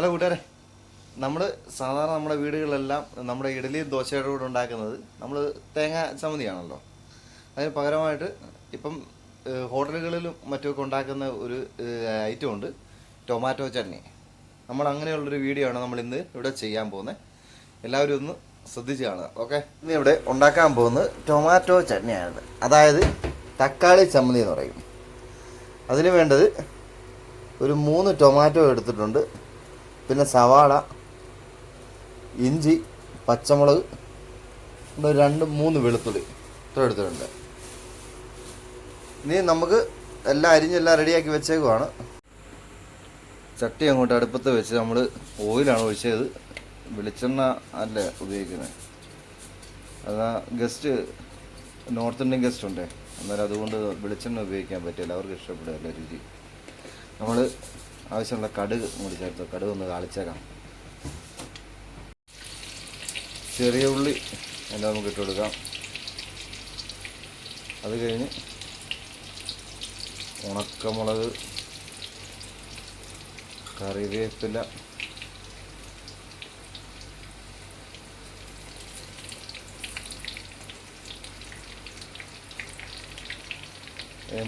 Hello കൂട്ടുകാരെ. നമ്മൾ സാധാരണ നമ്മുടെ വീടുകളിലെല്ലാം നമ്മുടെ ഇഡലിയും ദോശയുടെ കൂടെ ഉണ്ടാക്കുന്നത് നമ്മൾ തേങ്ങ ചമ്മന്തിയാണല്ലോ. അതിന് പകരമായിട്ട് ഇപ്പം ഹോട്ടലുകളിലും മറ്റുമൊക്കെ ഉണ്ടാക്കുന്ന ഒരു ഐറ്റം ഉണ്ട് ടൊമാറ്റോ ചട്നി നമ്മൾ അങ്ങനെയുള്ളൊരു വീഡിയോ ആണ് നമ്മൾ ഇന്ന് ഇവിടെ ചെയ്യാൻ പോകുന്നത്. എല്ലാവരും ഒന്ന് ശ്രദ്ധിച്ച് കാണുക. ഓക്കെ? ഇന്ന് ഇവിടെ ഉണ്ടാക്കാൻ പോകുന്നത് ടൊമാറ്റോ ചട്നിയാണ് അതായത് തക്കാളി ചമ്മന്തി എന്ന് പറയും. അതിന് വേണ്ടത് ഒരു മൂന്ന് ടൊമാറ്റോ എടുത്തിട്ടുണ്ട്. പിന്നെ സവാള ഇഞ്ചി പച്ചമുളക് രണ്ട് മൂന്ന് വെളുത്തുള്ളി ഇത്ര എടുത്തിട്ടുണ്ട്. ഇനി നമുക്ക് എല്ലാം അരിഞ്ഞെല്ലാം റെഡിയാക്കി വെച്ചേക്കുവാണ്. ചട്ടി അങ്ങോട്ട് അടുപ്പത്ത് വെച്ച് നമ്മൾ ഓയിലാണ് ഒഴിച്ചത്. വെളിച്ചെണ്ണ അല്ല ഉപയോഗിക്കുന്നത്. അതാ ഗസ്റ്റ് നോർത്ത് ഇന്ത്യൻ ഗസ്റ്റ് ഉണ്ടേ. അന്നേരം അതുകൊണ്ട് വെളിച്ചെണ്ണ ഉപയോഗിക്കാൻ പറ്റില്ല. അവർക്ക് ഇഷ്ടപ്പെടില്ല രുചി. നമ്മൾ ആവശ്യമുള്ള കടുക് കൂടി ചേർത്ത് കടുക് ഒന്ന് താളിച്ചേക്കാം ചെറിയ ഉള്ളി എല്ലാം നമുക്ക് ഇട്ട് കൊടുക്കാം. അത് കഴിഞ്ഞ് ഉണക്കമുളക് കറിവേപ്പില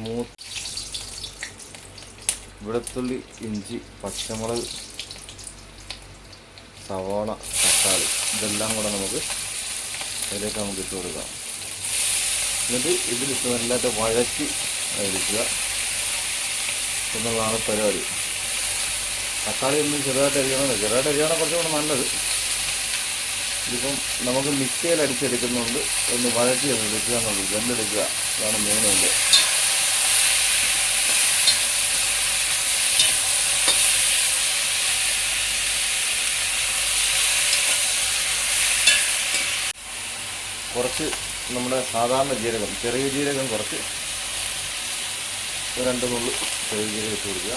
മൂത്ത് വെളുത്തുള്ളി ഇഞ്ചി പച്ചമുളക് സവാള തക്കാളി ഇതെല്ലാം കൂടെ നമുക്ക് അതിലേക്ക് നമുക്ക് ഇട്ട് കൊടുക്കാം. എന്നിട്ട് ഇതിലിട്ട് നല്ലതായിട്ട് വഴറ്റി എടുക്കുക എന്നുള്ളതാണ് പരിപാടി. തക്കാളി ഒന്നും ചെറുതായിട്ട് അരിയണം ചെറുതായിട്ട് അരിയണം കുറച്ചുകൂടെ നല്ലത്. ഇതിപ്പം നമുക്ക് മിക്സിയിൽ അടിച്ചെടുക്കുന്നുണ്ട് ഒന്ന് വഴറ്റി എടുക്കുക എന്നുള്ളത്. ജെല്ലെടുക്കുക അതാണ് മെയിനുണ്ട് കുറച്ച് നമ്മുടെ സാധാരണ ജീരകം ചെറിയ ജീരകം കുറച്ച് രണ്ട് നുള്ളു ചെറിയ ജീരകം ഇട്ട് കൊടുക്കുക.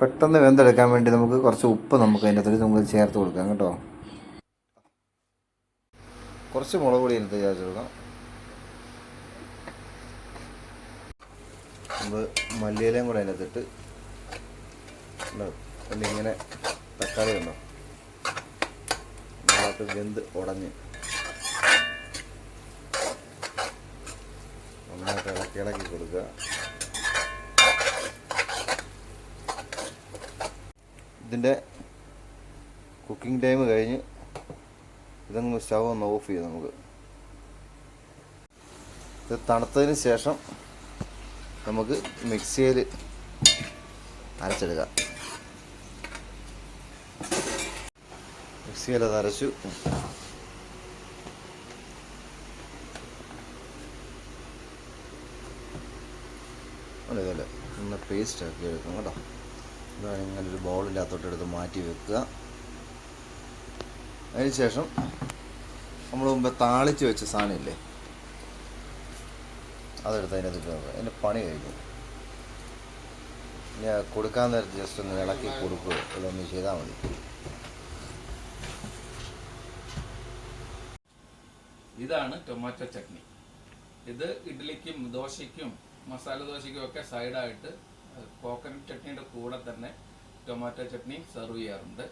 പെട്ടെന്ന് വെന്തെടുക്കാൻ വേണ്ടി നമുക്ക് കുറച്ച് ഉപ്പ് നമുക്ക് അതിന്റെ അകത്ത് നമുക്ക് ചേർത്ത് കൊടുക്കാം കേട്ടോ. കുറച്ച് മുളക് പൊടി അതിനകത്ത് ചേർത്ത് കൊടുക്കാം. നമ്മൾ മല്ലിയിലയും കൂടെ അതിനകത്തിട്ട് ഇങ്ങനെ തക്കാളി ഉണ്ടോ നന്നായിട്ട് വെന്ത് ഉടഞ്ഞ്. നന്നായിട്ട് ഇളക്കി ഇളക്കി കൊടുക്കുക. ഇതിന്റെ കുക്കിംഗ് ടൈം കഴിഞ്ഞ് ഇതങ്ങ് സ്റ്റവ് ഒന്ന് ഓഫ് ചെയ്യാം നമുക്ക്. ഇത് തണുത്തതിന് ശേഷം നമുക്ക് മിക്സിയിൽ അരച്ചെടുക്കാം. മിക്സിയിൽ അത് അരച്ചു ഒന്ന് പേസ്റ്റ് ആക്കി എടുക്കും കേട്ടോ. ഇതാണ് ഇങ്ങനെ ഒരു ബൗളില്ലാത്തോട്ട് എടുത്ത് മാറ്റി വെക്കുക. അതിന് ശേഷം നമ്മൾ മുമ്പ് താളിച്ച് വെച്ച സാധനമില്ലേ? അതെടുത്ത് അതിനകത്ത് അതിന്റെ പണി കഴിക്കും ഞാൻ കൊടുക്കാൻ നേരത്ത് ജസ്റ്റ് ഒന്ന് ഇളക്കി കൊടുക്കുക. ഇതൊന്ന് ചെയ്താൽ മതി. ഇതാണ് ടൊമാറ്റോ ചട്നി ഇത് ഇഡ്ഡലിക്കും ദോശയ്ക്കും മസാല ദോശയ്ക്കും ഒക്കെ സൈഡായിട്ട് കോക്കനട്ട് ചട്നിയുടെ കൂടെ തന്നെ ടൊമാറ്റോ ചട്നി സെർവ് ചെയ്യാറുണ്ട്.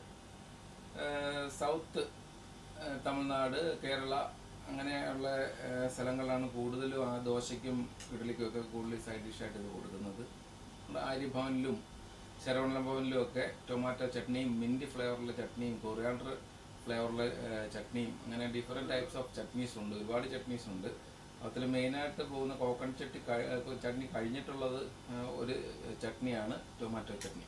സൗത്ത് തമിഴ്നാട് കേരള അങ്ങനെയുള്ള സ്ഥലങ്ങളിലാണ് കൂടുതലും ആ ദോശയ്ക്കും ഇഡ്ഡലിക്കും ഒക്കെ കൂടുതൽ സൈഡ് ഡിഷായിട്ട് ഇത് കൊടുക്കുന്നത്. ആര്യഭവനിലും ശരവണ ഭവനിലും ഒക്കെ ടൊമാറ്റോ ചട്നിയും മിന്റ് ഫ്ലേവറിലെ ചട്നിയും കൊറിയാണ്ടർ ഫ്ലേവറിലെ ചട്നിയും അങ്ങനെ ഡിഫറെന്റ് ടൈപ്സ് ഓഫ് ചട്നീസ് ഉണ്ട് ഒരുപാട് ചട്നീസ് ഉണ്ട്. അതിൽ മെയിനായിട്ട് പോകുന്ന കോക്കൺ ചട്ടി ചട്നി കഴിഞ്ഞിട്ടുള്ളത് ഒരു ചട്നിയാണ് ടൊമാറ്റോ ചട്നി.